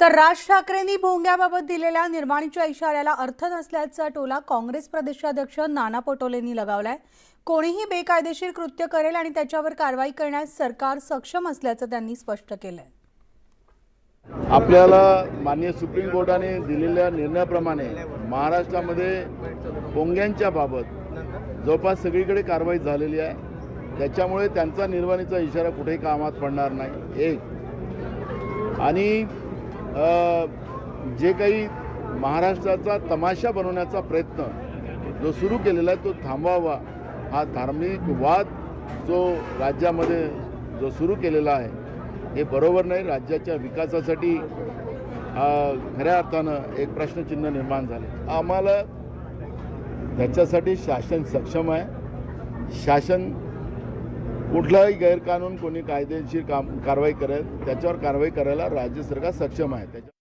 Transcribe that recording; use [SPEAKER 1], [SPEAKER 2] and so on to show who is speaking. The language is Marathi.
[SPEAKER 1] तर राज ठाकरेंनी भोंग्याबाबत दिलेल्या निर्माणीच्या इशाऱ्याला अर्थ नसल्याचा टोला काँग्रेस प्रदेशाध्यक्ष नाना पटोलेंनी लगावलाय. कोणीही बेकायदेशीर कृत्य करेल आणि त्याच्यावर कारवाई करण्यास सरकार सक्षम असल्याचं त्यांनी स्पष्ट केलंय.
[SPEAKER 2] आपल्याला माननीय सुप्रीम कोर्टाने दिलेल्या निर्णयाप्रमाणे महाराष्ट्रामध्ये भोंग्यांच्या बाबत जवळपास सगळीकडे कारवाई झालेली आहे. त्याच्यामुळे त्यांचा निर्वाणीचा इशारा कुठेही कामात पडणार नाही. एक. आणि जे काही महाराष्ट्राचा तमाशा बनवण्याचा प्रयत्न जो सुरू केलेला आहे तो थांबवावा. हा धार्मिक वाद जो राज्यामध्ये जो सुरू केलेला आहे हे बरोबर नाही. राज्याच्या विकासासाठी खऱ्या अर्थानं एक प्रश्नचिन्ह निर्माण झाले. आम्हाला त्याच्यासाठी शासन सक्षम आहे. शासन कुठलाही गैरकानून कोणी कायदेशीर काम कारवाई करेल त्याच्यावर कारवाई करायला राज्य सरकार सक्षम आहे. त्याच्या